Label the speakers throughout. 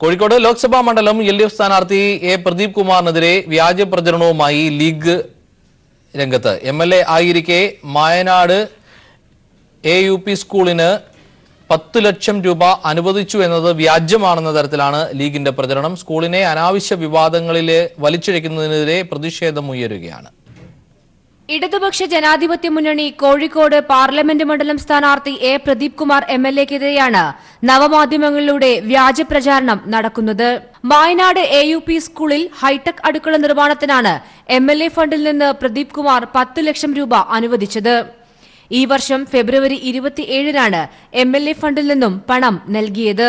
Speaker 1: കോഴിക്കോട് ലോക്സഭാ മണ്ഡലം L D F സ്ഥാനാർത്ഥി A Pradeep കുമാറിനെതിരെ വ്യാജ പ്രചരണവുമായി ലീഗ് രംഗത്ത്. എം എൽ എ ആയിരിക്കെ മായനാട് എ യു പി സ്കൂളിന് പത്ത് ലക്ഷം രൂപ അനുവദിച്ചു എന്നത് വ്യാജ്യമാണെന്ന തരത്തിലാണ് ലീഗിന്റെ പ്രചരണം. സ്കൂളിനെ അനാവശ്യ വിവാദങ്ങളിൽ വലിച്ചിഴയ്ക്കുന്നതിനെതിരെ പ്രതിഷേധം ഉയരുകയാണ്.
Speaker 2: ഇടതുപക്ഷ ജനാധിപത്യ മുന്നണി കോഴിക്കോട് പാർലമെന്റ് മണ്ഡലം സ്ഥാനാർത്ഥി A Pradeep Kumar M L എക്കെതിരെയാണ് നവമാധ്യമങ്ങളിലൂടെ വ്യാജപ്രചാരണം നടക്കുന്നത്. വയനാട് എ യു പി സ്കൂളിൽ ഹൈടെക് അടുക്കള നിർമ്മാണത്തിനാണ് എം എൽ എ ഫണ്ടിൽ നിന്ന് പ്രദീപ് കുമാർ പത്ത് ലക്ഷം രൂപ അനുവദിച്ചത്. ഈ വർഷം ഫെബ്രുവരി ഇരുപത്തിയേഴിനാണ് എം എൽ എ ഫണ്ടിൽ നിന്നും പണം നൽകിയത്.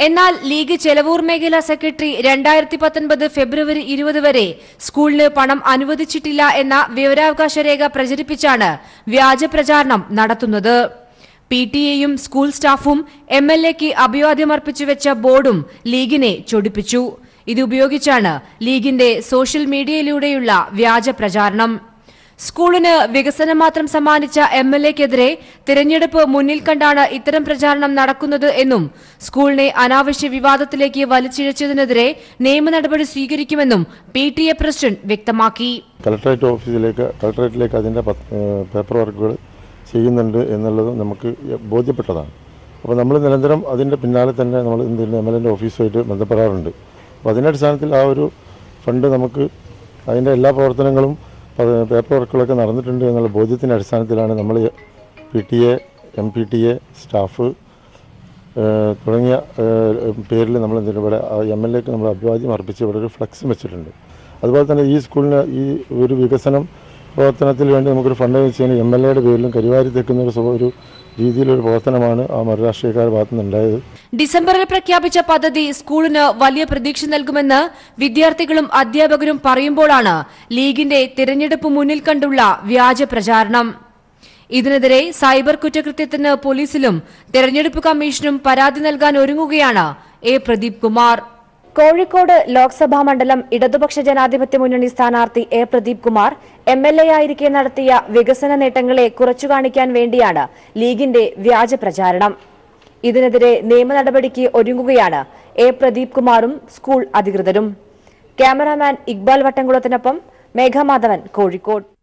Speaker 2: എന്നാൽ ലീഗ് ചെലവൂർ മേഖലാ സെക്രട്ടറി രണ്ടായിരത്തി പത്തൊൻപത് ഫെബ്രുവരി ഇരുപത് വരെ സ്കൂളിന് പണം അനുവദിച്ചിട്ടില്ല എന്ന വിവരാവകാശ രേഖ പ്രചരിപ്പിച്ചാണ് വ്യാജ പ്രചാരണം നടത്തുന്നത്. പി സ്കൂൾ സ്റ്റാഫും എം എൽ എക്ക് ബോർഡും ലീഗിനെ ചൊടിപ്പിച്ചു. ഇതുപയോഗിച്ചാണ് ലീഗിന്റെ സോഷ്യൽ മീഡിയയിലൂടെയുള്ള വ്യാജ പ്രചാരണം. സ്കൂളിന് വികസനം മാത്രം സമ്മാനിച്ച എം എൽ എക്കെതിരെ തിരഞ്ഞെടുപ്പ് മുന്നിൽ കണ്ടാണ് ഇത്തരം പ്രചാരണം നടക്കുന്നത് എന്നും സ്കൂളിനെ അനാവശ്യ വിവാദത്തിലേക്ക് വലിച്ചിഴച്ചതിനെതിരെ നിയമ നടപടി സ്വീകരിക്കുമെന്നും പി ടി എ പ്രസിഡന്റ് വ്യക്തമാക്കി.
Speaker 3: കളക്ടറേറ്റ് ഓഫീസിലേക്ക് കളക്ടറേറ്റിലേക്ക് അതിന്റെ പേപ്പർ വർക്കുകൾ ചെയ്യുന്നുണ്ട് എന്നുള്ളത് നമുക്ക് ബോധ്യപ്പെട്ടതാണ്. അപ്പോൾ നമ്മൾ നിരന്തരം അതിന്റെ പിന്നാലെ തന്നെ നമ്മൾ എന്ത് എം എൽ എന്റെ ഓഫീസുമായിട്ട് ബന്ധപ്പെടാറുണ്ട്. അപ്പോൾ അതിന്റെ അടിസ്ഥാനത്തിൽ ആ ഒരു ഫണ്ട് നമുക്ക് അതിന്റെ എല്ലാ പ്രവർത്തനങ്ങളും പ- പേപ്പർ വർക്കുകളൊക്കെ നടന്നിട്ടുണ്ട്. എന്നുള്ള ബോധ്യത്തിന്റെ അടിസ്ഥാനത്തിലാണ് നമ്മൾ P T A M P T A staff തുടങ്ങിയ പേരിൽ നമ്മൾ എന്തെങ്കിലും ഇവിടെ എം എൽ എക്ക് നമ്മൾ അഭിവാദ്യം അർപ്പിച്ച് ഇവിടെ ഒരു ഫ്ലക്സും വെച്ചിട്ടുണ്ട്. അതുപോലെ തന്നെ ഈ സ്കൂളിന് ഈ ഒരു വികസനം പ്രവർത്തനത്തിന് വേണ്ടി നമുക്കൊരു ഫണ്ട് വെച്ചതിന് എം എൽ എയുടെ പേരിലും കരിവാരി തെക്കുന്ന ഒരു ഒരു രീതിയിലൊരു പ്രവർത്തനമാണ് ആ മറുരാഷ്ട്രീയക്കാരുടെ ഭാഗത്തു നിന്നുണ്ടായത്
Speaker 2: ഡിസംബറിൽ പ്രഖ്യാപിച്ച പദ്ധതി സ്കൂളിന് വലിയ പ്രതീക്ഷ നൽകുമെന്ന് വിദ്യാർത്ഥികളും അധ്യാപകരും പറയുമ്പോഴാണ് ലീഗിന്റെ തിരഞ്ഞെടുപ്പ് മുന്നിൽ കണ്ടുള്ള വ്യാജ പ്രചാരണം. ഇതിനെതിരെ സൈബർ കുറ്റകൃത്യത്തിന് പോലീസിലും തെരഞ്ഞെടുപ്പ് കമ്മീഷനും പരാതി നൽകാൻ ഒരുങ്ങുകയാണ് എ പ്രദീപ് കുമാർ. കോഴിക്കോട് ലോക്സഭാ മണ്ഡലം ഇടതുപക്ഷ ജനാധിപത്യ മുന്നണി സ്ഥാനാർത്ഥി A Pradeep Kumar M L A ആയിരിക്കെ നടത്തിയ വികസന നേട്ടങ്ങളെ കുറച്ചു കാണിക്കാൻ വേണ്ടിയാണ് ലീഗിന്റെ വ്യാജ പ്രചാരണം. ഇതിനെതിരെ നിയമ നടപടിക്ക് ഒരുങ്ങുകയാണ് എ പ്രദീപ് കുമാറും സ്കൂൾ അധികൃതരും. ക്യാമറാമാൻ ഇക്ബാൽ വട്ടംകുളത്തിനൊപ്പം മേഘമാധവൻ കോഴിക്കോട്.